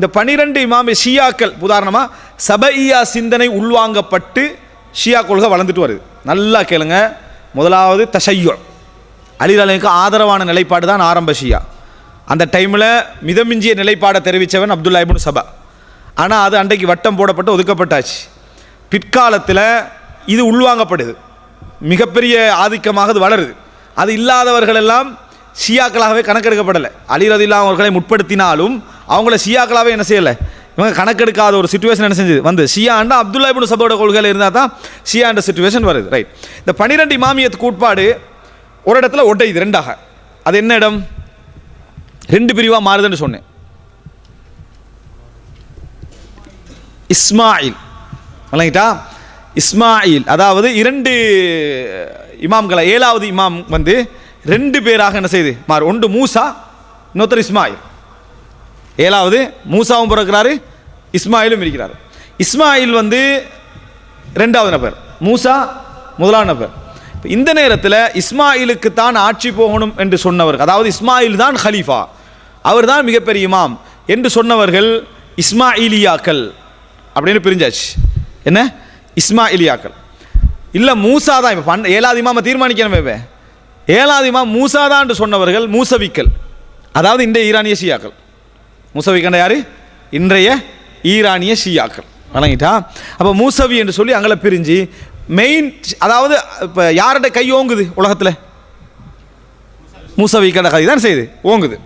இந்த பனிரெண்டு இமாமி ஷியாக்கள் உதாரணமாக சபையா சிந்தனை உள்வாங்கப்பட்டு ஷியா கொள்கை வளர்ந்துட்டு வருது. நல்லா கேளுங்க. முதலாவது தசையோ அலிலாலுக்கு ஆதரவான நிலைப்பாடு தான் ஆரம்ப ஷியா. அந்த டைமில் மிதமிஞ்சிய நிலைப்பாடை தெரிவித்தவன் அப்துல்லா இப்னு சபா. ஆனால் அது அன்றைக்கு வட்டம் போடப்பட்டு ஒதுக்கப்பட்டாச்சு. பிற்காலத்தில் இது உள்வாங்கப்படுது. மிகப்பெரிய ஆதிக்கமாக அது வளருது. அது இல்லாதவர்களெல்லாம் ஷியாக்களாகவே கணக்கெடுக்கப்படலை. அலி ரதில்லா அவர்களை முற்படுத்தினாலும் அவங்கள ஷியாக்களாகவே என்ன செய்யலை? இவங்க கணக்கெடுக்காத ஒரு சுச்சுவேஷன் என்ன செஞ்சது? வந்து ஷியாண்டா அப்துல்லா இபின் சபோட கொள்கையில் இருந்தால் தான் ஷியாண்ட சுச்சுவேஷன் வருது ரைட் இந்த பனிரெண்டு இமாமியத்துக்கு கூட்பாடு ஒரு இடத்துல ஒட்டையுது ரெண்டாக. அது என்ன இடம்? ரெண்டு பிரிவாக மாறுதுன்னு சொன்னேன். இஸ்மாயில். வழங்கிட்டா இஸ்மாயில். அதாவது இரண்டு இமாம்களை ஏழாவது இமாம் வந்து ரெண்டு பேராக என்ன செய்யுது மாறு. ஒன்று மூசா இன்னொருத்தர் இஸ்மாயில். ஏழாவது மூசாவும் பிறக்கிறாரு இஸ்மாயிலும் இருக்கிறார். இஸ்மாயில் வந்து ரெண்டாவது நபர் மூசா முதலாம் நபர். இந்த நேரத்தில் இஸ்மாயிலுக்கு தான் ஆட்சி போகணும் என்று சொன்னவர்கள் அதாவது இஸ்மாயில் தான் ஹலீஃபா அவர் தான் மிகப்பெரிய இமாம் என்று சொன்னவர்கள் இஸ்மாயிலியாக்கள் அப்படின்னு பிரிஞ்சாச்சு. என்ன? இஸ்மாயிலியாக்கள். இல்லை மூசா தான் இப்போ பன் ஏழாவது இமாமை தீர்மானிக்கணுமே இப்போ ஏழாவது இமாம் மூசா தான் என்று சொன்னவர்கள் மூசவிக்கல் அதாவது இந்த ஈரானிய ஷியாக்கள். மூசவி கண்ட யார்? இன்றைய ஈரானிய ஷியாக்கள். வழங்கிட்டா அப்போ மூசவி என்று சொல்லி அங்கே பிரிஞ்சு மெயின் அதாவது இப்போ யார்கிட்ட கை ஓங்குது உலகத்தில்? மூசவி கட கை தான் செய்யுது ஓங்குது.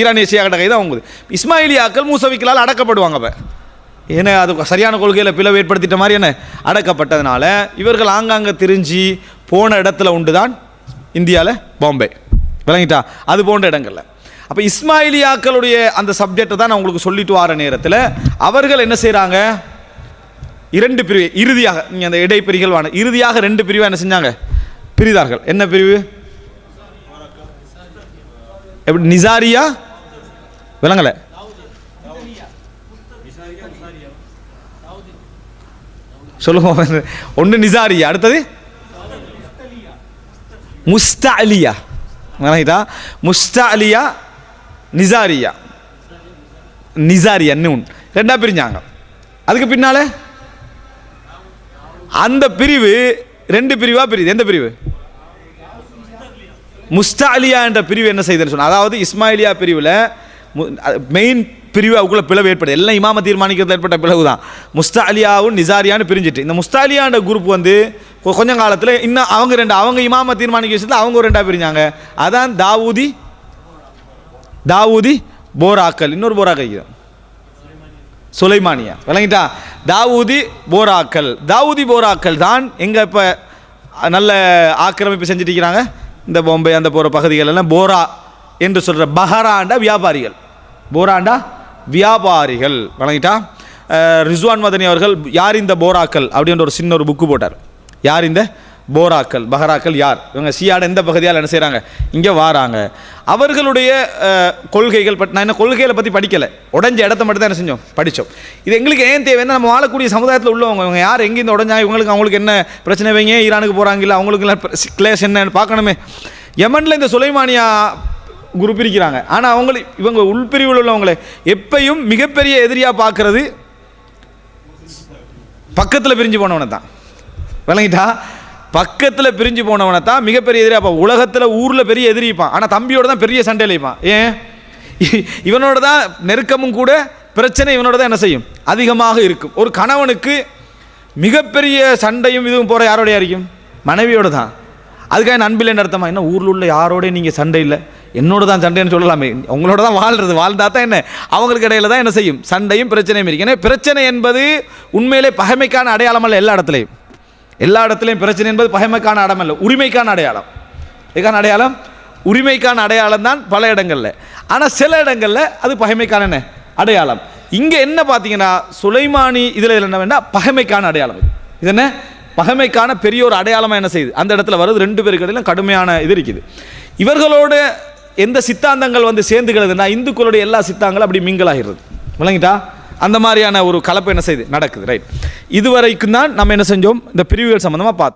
ஈரானிய ஷியா கட கை தான் ஓங்குது. இஸ்மாயிலியாக்கள் மூசவிக்களால் அடக்கப்படுவாங்க அப்போ. ஏன்னா அது சரியான கொள்கையில் பிளவு ஏற்படுத்திட்ட மாதிரி என்ன? அடக்கப்பட்டதுனால இவர்கள் ஆங்காங்கே திரிஞ்சு போன இடத்துல உண்டு தான் இந்தியாவில் பாம்பே. விளங்கிட்டா? அது போன்ற இடங்களில். அப்போ இஸ்மாயிலியாக்களுடைய அந்த சப்ஜெக்டை தான் நான் உங்களுக்கு சொல்லிட்டு வர நேரத்தில் அவர்கள் என்ன செய்கிறாங்க இரண்டு பிரிவு இறுதியாக நீங்கள் அந்த இடைப்பிரிகள்வான இறுதியாக ரெண்டு பிரிவாக என்ன செஞ்சாங்க? பிரிதார்கள். என்ன பிரிவு? எப்படி நிசாரியா? விளங்கலை. சொல்லுவோம். ஒன்று நிசாரியா அடுத்தது? முஸ்தாலியா. முஸ்தா முஸ்தாலியா நிசாரியா. நிசாரியா நூன் ரெண்டா பிரிஞ்சாங்க. அதுக்கு பின்னால? அந்த பிரிவு ரெண்டு பிரிவா பிரியுது. எந்த பிரிவு? முஸ்தாலியா என்ற பிரிவு என்ன செய்யுதுன்னு சொன்னால் அதாவது இஸ்மாயிலியா பிரிவில் மெயின் பிரிவு அவக்குள்ள பிளவு ஏற்படுது. எல்லாம் இமாம தீர்மானிக்கிறது ஏற்பட்ட பிளவு தான் முஸ்தாலியாவும் நிசாரியான்னு பிரிஞ்சிட்டு. இந்த முஸ்தாலியான்ற குரூப் வந்து கொ- காலத்தில் இன்னும் அவங்க ரெண்டு அவங்க இமாம தீர்மானிக்க விஷயத்தில் அவங்க ரெண்டாக பிரிஞ்சாங்க. அதான் தாவூதி தாவூதி போராக்கள் இன்னொரு போராக்கள் இருக்குது சுலைமானியா. விளங்கிட்டா? தாவூதி போராக்கள் தாவூதி போராக்கள் தான் எங்கே இப்போ நல்ல ஆக்கிரமிப்பு செஞ்சுட்டு இருக்கிறாங்க. இந்த பொம்பை அந்த போகிற பகுதிகள் எல்லாம் போரா என்று சொல்கிற பஹராண்டா வியாபாரிகள். போராண்டா வியாபாரிகள். வழங்கிட்டா ரிஸ்வான் மதனி அவர்கள் யார் இந்த போராக்கள் அப்படின்ற ஒரு சின்ன ஒரு புக்கு போட்டார். யார் இந்த? போராக்கள் பஹராக்கள் யார்? இவங்க சியாட எந்த பகுதியால் என்ன செய்கிறாங்க இங்கே வாராங்க. அவர்களுடைய கொள்கைகள் பட் நான் என்ன கொள்கைகளை பற்றி படிக்கலை. உடஞ்ச இடத்த மட்டும் தான் என்ன செஞ்சோம்? படித்தோம் இது எங்களுக்கு ஏன் தேவைன்னா நம்ம வாழக்கூடிய சமுதாயத்தில் உள்ளவங்க இவங்க யார்? எங்கேருந்து உடஞ்சாங்க? உடஞ்சா இவங்களுக்கு அவங்களுக்கு என்ன பிரச்சனை? வைங்க ஈரானுக்கு போகிறாங்க இல்லை அவங்களுக்கு கிளேஸ் என்னன்னு பார்க்கணுமே. யமனில் இந்த சுலைமானியா குரூப் இருக்கிறாங்க ஆனால் அவங்கள இவங்க உள்பிரிவில் உள்ளவங்களை. எப்பையும் மிகப்பெரிய எதிரியாக பார்க்குறது பக்கத்தில் பிரிஞ்சு போனவனை தான் விளங்கிட்டா? பக்கத்தில் பிரிஞ்சு போனவனை தான் மிகப்பெரிய எதிரி. அப்போ உலகத்தில் ஊரில் பெரிய எதிரிப்பான் ஆனால் தம்பியோட தான் பெரிய சண்டையில் இருப்பான் ஏன்? இவனோட தான் நெருக்கமும் கூட பிரச்சனை இவனோட தான் என்ன செய்யும்? அதிகமாக இருக்கும். ஒரு கணவனுக்கு மிகப்பெரிய சண்டையும் இதுவும் போகிற யாரோடைய இருக்கும் மனைவியோட தான். அதுக்காக என்ன அன்பில் என்ன அர்த்தமா? என்ன ஊரில் உள்ள யாரோடய நீங்கள் சண்டை இல்லை? என்னோட தான் சண்டைன்னு சொல்லலாமே. உங்களோட தான் வாழ்றது. வாழ்ந்தா தான் என்ன? அவங்களுக்கு இடையில தான் என்ன செய்யும்? சண்டையும் பிரச்சனையும் இருக்கு ஏன்னா பிரச்சனை என்பது உண்மையிலே பகைமைக்கான அடையாளம் அல்ல எல்லா இடத்துலையும். எல்லா இடத்துலையும் பிரச்சனை என்பது பகைமைக்கான அடம் அல்ல உரிமைக்கான அடையாளம். இதுக்கான அடையாளம்? உரிமைக்கான அடையாளம் தான் பல இடங்களில். ஆனால் சில இடங்களில் அது பகைமைக்கான என்ன? அடையாளம். இங்கே என்ன பார்த்தீங்கன்னா சுலைமானி இதில் என்ன வேண்டாம் பகைமைக்கான அடையாளம் இது. இது என்ன? பகைமைக்கான பெரிய ஒரு அடையாளமாக என்ன செய்யுது? அந்த இடத்துல வருது ரெண்டு பேருக்கு இடையிலும் கடுமையான இது இருக்குது. இவர்களோட எந்த சித்தாந்தங்கள் வந்து சேர்ந்துக்கிறதுனா இந்துக்களுடைய எல்லா சித்தாங்களும் அப்படி மிங்கலாகிறது விளங்கிட்டா? அந்த மாதிரியான ஒரு கலப்பு என்ன செய்யுது நடக்குது ரைட் இதுவரைக்கும் தான் நம்ம என்ன செஞ்சோம்? இந்த பிரிவுகள் சம்மந்தமாக பார்த்தோம்